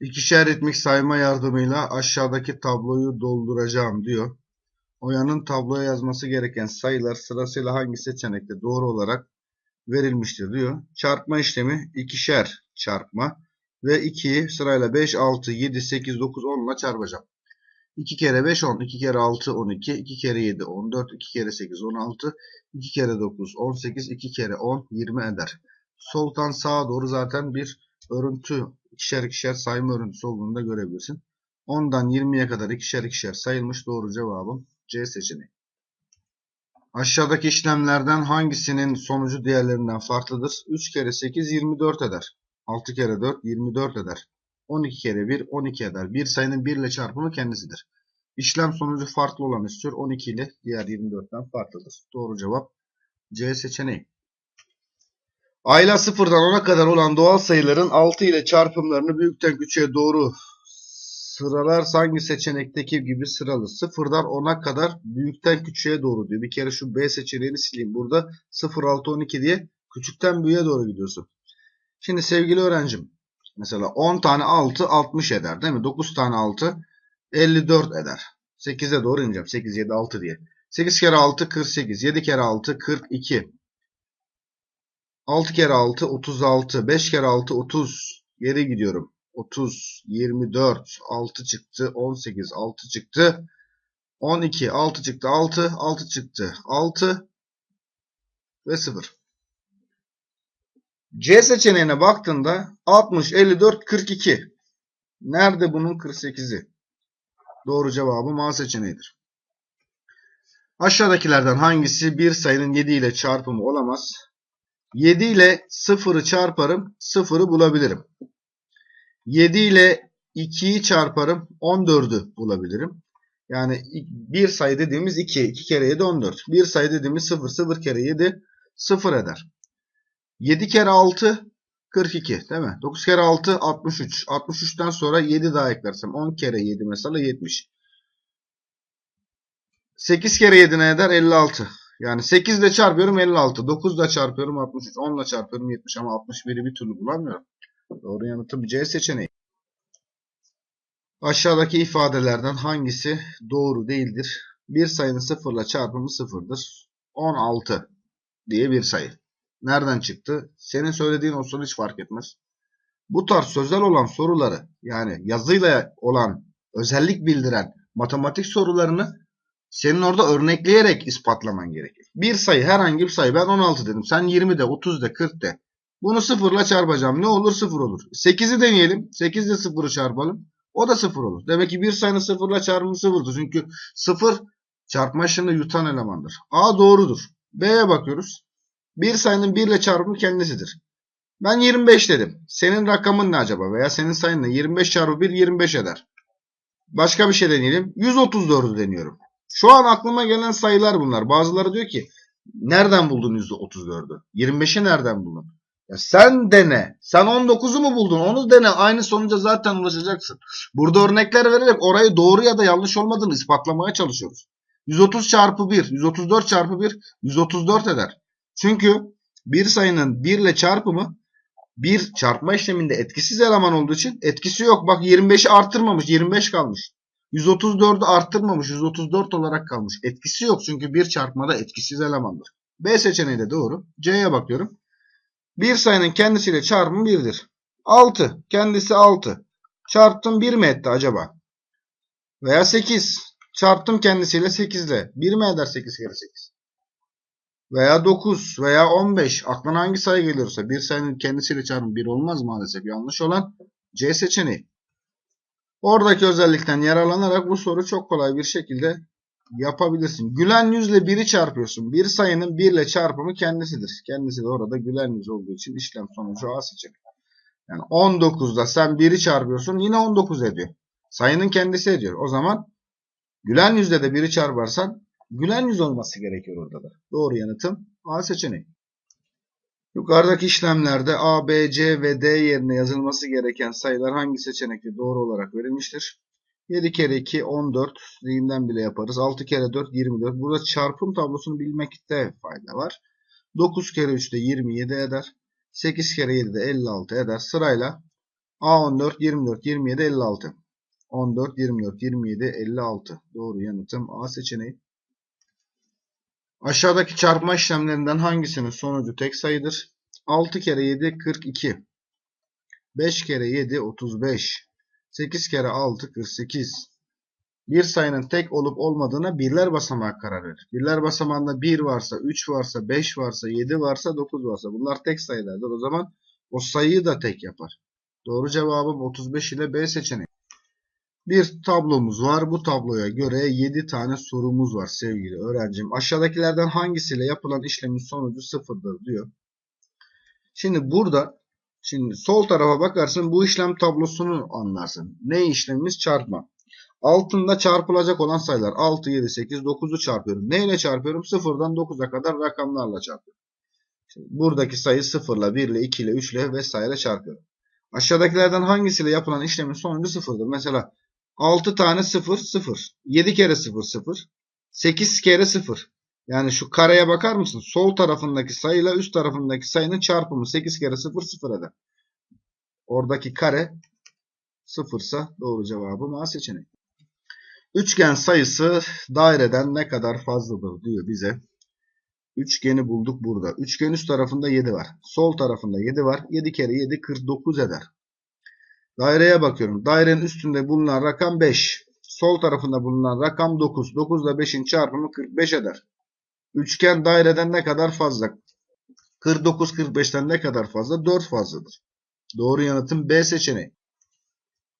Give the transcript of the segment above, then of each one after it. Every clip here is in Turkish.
İkişer ritmik sayma yardımıyla aşağıdaki tabloyu dolduracağım diyor. Oya'nın tabloya yazması gereken sayılar sırasıyla hangi seçenekte doğru olarak verilmiştir diyor. Çarpma işlemi ikişer çarpma ve 2'yi sırayla 5, 6, 7, 8, 9, 10 ile çarpacağım. 2 kere 5 10, 2 kere 6 12, 2 kere 7 14, 2 kere 8 16, 2 kere 9 18, 2 kere 10 20 eder. Soldan sağa doğru zaten bir örüntü ikişer ikişer sayma örüntüsü olduğunu da görebilirsin. 10'dan 20'ye kadar ikişer ikişer sayılmış doğru cevabım C seçeneği. Aşağıdaki işlemlerden hangisinin sonucu diğerlerinden farklıdır? 3 kere 8 24 eder. 6 kere 4 24 eder. 12 kere 1 12 eder. Bir sayının 1 ile çarpımı kendisidir. İşlem sonucu farklı olan istiyor. 12 ile diğer 24'ten farklıdır. Doğru cevap C seçeneği. Ayla sıfırdan 10'a kadar olan doğal sayıların 6 ile çarpımlarını büyükten küçüğe doğru sıralar hangi seçenekteki gibi sıralı. Sıfırdan 10'a kadar büyükten küçüğe doğru diyor. Bir kere şu B seçeneğini sileyim. Burada 0, 6, 12 diye küçükten büyüğe doğru gidiyorsun. Şimdi sevgili öğrencim mesela 10 tane 6 60 eder değil mi? 9 tane 6 54 eder. 8'e doğru ineceğim. 8, 7, 6 diye. 8 kere 6 48. 7 kere 6 42. 6 kere 6 36. 5 kere 6 30. Geri gidiyorum. 30, 24, 6 çıktı, 18, 6 çıktı, 12, 6 çıktı, 6, 6 çıktı, 6 ve 0. C seçeneğine baktığında 60, 54, 42. Nerede bunun 48'i? Doğru cevabı A seçeneğidir. Aşağıdakilerden hangisi bir sayının 7 ile çarpımı olamaz? 7 ile 0'ı çarparım, 0'ı bulabilirim. 7 ile 2'yi çarparım, 14'ü bulabilirim. Yani bir sayı dediğimiz 2, 2 kere 7 14. Bir sayı dediğimiz 0, 0 kere 7 0 eder. 7 kere 6 42 değil mi? 9 kere 6 63. 63'ten sonra 7 daha eklersem 10 kere 7 mesela 70. 8 kere 7 ne eder? 56. Yani 8 ile çarpıyorum 56. 9 ile çarpıyorum 63. 10 ile çarpıyorum 70 ama 61'i bir türlü bulamıyorum. Doğru yanıtım C seçeneği. Aşağıdaki ifadelerden hangisi doğru değildir? Bir sayının sıfırla çarpımı sıfırdır. 16 diye bir sayı. Nereden çıktı? Senin söylediğin olsun hiç fark etmez. Bu tarz sözel olan soruları yani yazıyla olan özellik bildiren matematik sorularını senin orada örnekleyerek ispatlaman gerekir. Bir sayı herhangi bir sayı ben 16 dedim. Sen 20 de 30 de 40 de. Bunu sıfırla çarpacağım. Ne olur? Sıfır olur. 8'i deneyelim. 8 ile sıfırı çarpalım. O da sıfır olur. Demek ki bir sayının sıfırla çarpımı sıfırdır. Çünkü sıfır çarpma işini yutan elemandır. A doğrudur. B'ye bakıyoruz. Bir sayının 1 ile çarpımı kendisidir. Ben 25 dedim. Senin rakamın ne acaba? Veya senin sayın ne? 25 çarpı 1 25 eder. Başka bir şey deneyelim. 134'ü deniyorum. Şu an aklıma gelen sayılar bunlar. Bazıları diyor ki nereden buldun %34'ü? 25'i nereden buldun? Ya sen dene. Sen 19'u mu buldun? Onu dene. Aynı sonuca zaten ulaşacaksın. Burada örnekler vererek orayı doğru ya da yanlış olmadığını ispatlamaya çalışıyoruz. 130 çarpı 1, 134 çarpı 1, 134 eder. Çünkü bir sayının 1 ile çarpımı bir çarpma işleminde etkisiz eleman olduğu için etkisi yok. Bak 25'i arttırmamış, 25 kalmış. 134'ü arttırmamış, 134 olarak kalmış. Etkisi yok çünkü bir çarpmada etkisiz elemandır. B seçeneği de doğru. C'ye bakıyorum. Bir sayının kendisiyle çarpımı 1'dir. 6. Kendisi 6. Çarptım 1 mi etti acaba? Veya 8. Çarptım kendisiyle 8 ile. 1 mi eder 8 kere 8? Veya 9 veya 15. Aklına hangi sayı geliyorsa bir sayının kendisiyle çarpımı 1 olmaz maalesef. Yanlış olan C seçeneği. Oradaki özellikten yararlanarak bu soru çok kolay bir şekilde yapabilirsin. Gülen yüzle 1'i çarpıyorsun. Bir sayının 1 ile çarpımı kendisidir. Kendisi de orada gülen yüz olduğu için işlem sonucu A seçeneği. Yani 19'da sen 1'i çarpıyorsun yine 19 ediyor. Sayının kendisi ediyor. O zaman gülen yüzle de 1'i çarparsan gülen yüz olması gerekiyor orada da. Doğru yanıtım A seçeneği. Yukarıdaki işlemlerde A, B, C ve D yerine yazılması gereken sayılar hangi seçenekte doğru olarak verilmiştir? 7 kere 2 14 zihinden bile yaparız. 6 kere 4 24. Burada çarpım tablosunu bilmekte fayda var. 9 kere 3 de 27 eder. 8 kere 7 de 56 eder. Sırayla A14, 24, 27, 56. 14, 24, 27, 56. Doğru yanıtım A seçeneği. Aşağıdaki çarpma işlemlerinden hangisinin sonucu tek sayıdır? 6 kere 7 42. 5 kere 7 35. 8 kere 6 48. Bir sayının tek olup olmadığına birler basamağı karar verir. Birler basamağında 1 varsa, 3 varsa, 5 varsa, 7 varsa, 9 varsa bunlar tek sayılardır. O zaman o sayıyı da tek yapar. Doğru cevabım 35 ile B seçeneği. Bir tablomuz var. Bu tabloya göre 7 tane sorumuz var sevgili öğrencim. Aşağıdakilerden hangisiyle yapılan işlemin sonucu sıfırdır diyor. Şimdi burada şimdi sol tarafa bakarsın bu işlem tablosunu anlarsın. Ne işlemimiz? Çarpma. Altında çarpılacak olan sayılar 6, 7, 8, 9'u çarpıyorum. Neyle çarpıyorum? 0'dan 9'a kadar rakamlarla çarpıyorum. Şimdi buradaki sayı 0 ile 1 ile 2 ile 3 ile vesaire çarpıyorum. Aşağıdakilerden hangisiyle yapılan işlemin sonucu sıfırdır? Mesela 6 tane 0, 0. 7 kere 0, 0. 8 kere 0. Yani şu kareye bakar mısın? Sol tarafındaki sayıyla üst tarafındaki sayının çarpımı 8 kere 0, 0 eder. Oradaki kare 0 ise doğru cevabım A seçeneği. Üçgen sayısı daireden ne kadar fazladır diyor bize. Üçgeni bulduk burada. Üçgen üst tarafında 7 var. Sol tarafında 7 var. 7 kere 7 49 eder. Daireye bakıyorum. Dairenin üstünde bulunan rakam 5. Sol tarafında bulunan rakam 9. 9 ile 5'in çarpımı 45 eder. Üçgen daireden ne kadar fazla? 49 45'ten ne kadar fazla? 4 fazladır. Doğru yanıtım B seçeneği.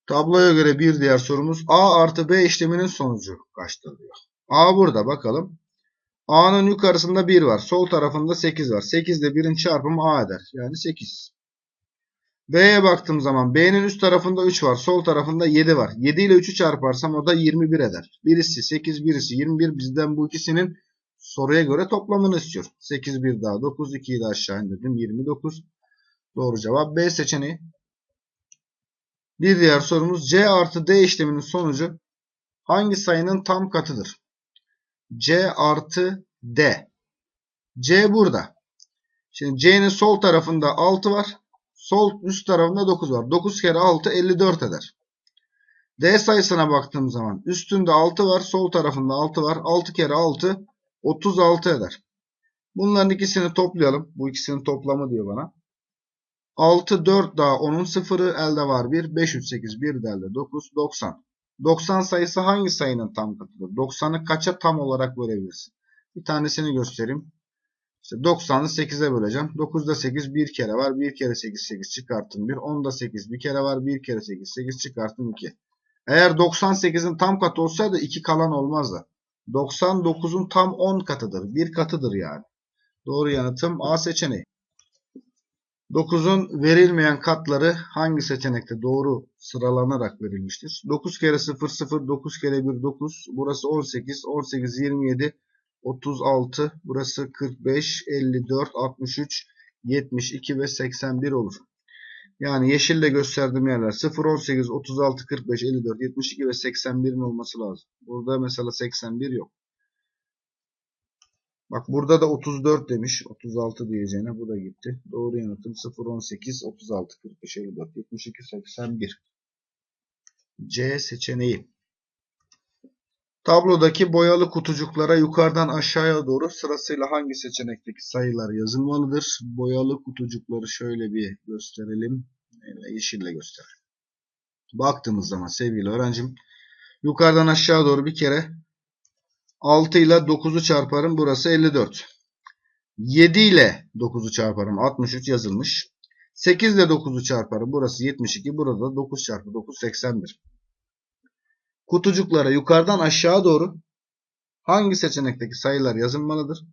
Tabloya göre bir diğer sorumuz A artı B işleminin sonucu kaçtır diyor. A burada bakalım. A'nın yukarısında 1 var. Sol tarafında 8 var. 8 ile 1'in çarpımı A eder. Yani 8. B'ye baktığım zaman B'nin üst tarafında 3 var. Sol tarafında 7 var. 7 ile 3'ü çarparsam o da 21 eder. Birisi 8, birisi 21. Bizden bu ikisinin soruya göre toplamını istiyor. 8, 1 daha 9, 2'yi de aşağı indirdim. 29. Doğru cevap B seçeneği. Bir diğer sorumuz C artı D işleminin sonucu hangi sayının tam katıdır? C artı D. C burada. Şimdi C'nin sol tarafında 6 var. Sol üst tarafında 9 var. 9 kere 6 54 eder. D sayısına baktığım zaman üstünde 6 var. Sol tarafında 6 var. 6 kere 6 36 eder. Bunların ikisini toplayalım. Bu ikisinin toplamı diyor bana. 6, 4 daha onun sıfırı elde var 1. 5, 3, 8, 1 de elde 9, 90. 90 sayısı hangi sayının tam katıdır? 90'ı kaça tam olarak bölebilirsin? Bir tanesini göstereyim. İşte 90'ı 8'e böleceğim. 9'da 8 bir kere var. 1 kere 8 8 çıkarttım 1. 10'da 8 bir kere var. 1 kere 8 8 çıkarttım 2. Eğer 98'in tam katı olsaydı 2 kalan olmazdı. 99'un tam 10 katıdır. Bir katıdır yani. Doğru yanıtım A seçeneği. 9'un verilmeyen katları hangi seçenekte doğru sıralanarak verilmiştir? 9 kere 0 0 9 kere 1 9 burası 18 18 27 36 burası 45 54 63 72 ve 81 olur. Yani yeşille gösterdiğim yerler 0 18 36 45 54 72 ve 81'in olması lazım. Burada mesela 81 yok. Bak burada da 34 demiş. 36 diyeceğine bu da gitti. Doğru yanıtım 0, 18, 36, 45, 54, 72, 81. C seçeneği. Tablodaki boyalı kutucuklara yukarıdan aşağıya doğru sırasıyla hangi seçenekteki sayılar yazılmalıdır? Boyalı kutucukları şöyle bir gösterelim. Yeşille gösterelim. Baktığımız zaman sevgili öğrencim yukarıdan aşağı doğru bir kere 6 ile 9'u çarparım. Burası 54. 7 ile 9'u çarparım. 63 yazılmış. 8 ile 9'u çarparım. Burası 72. Burada 9 çarpı 9 81. Kutucuklara yukarıdan aşağı doğru hangi seçenekteki sayılar yazılmalıdır?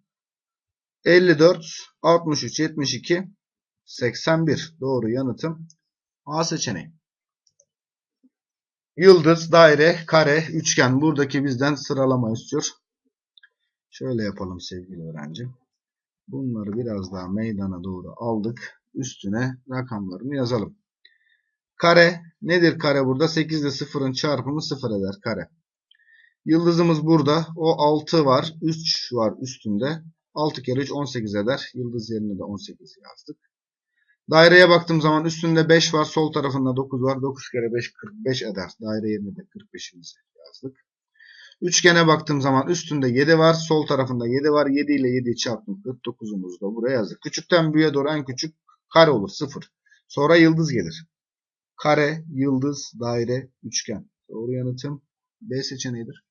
54, 63, 72, 81. Doğru yanıtım A seçeneği. Yıldız, daire, kare, üçgen. Buradaki bizden sıralama istiyor. Şöyle yapalım sevgili öğrencim. Bunları biraz daha meydana doğru aldık. Üstüne rakamlarını yazalım. Kare nedir kare burada? 8 ile 0'ın çarpımı 0 eder kare. Yıldızımız burada. O 6 var. 3 var üstünde. 6 kere 3 18 eder. Yıldız yerine de 18 yazdık. Daireye baktığım zaman üstünde 5 var. Sol tarafında 9 var. 9 kere 5 45 eder. Daire yerine de 45'imizi yazdık. Üçgene baktığım zaman üstünde 7 var. Sol tarafında 7 var. 7 ile 7'yi çarptım. 49'umuzu da buraya yazdık. Küçükten büyüğe doğru en küçük kare olur. 0. Sonra yıldız gelir. Kare, yıldız, daire, üçgen. Doğru yanıtım B seçeneğidir.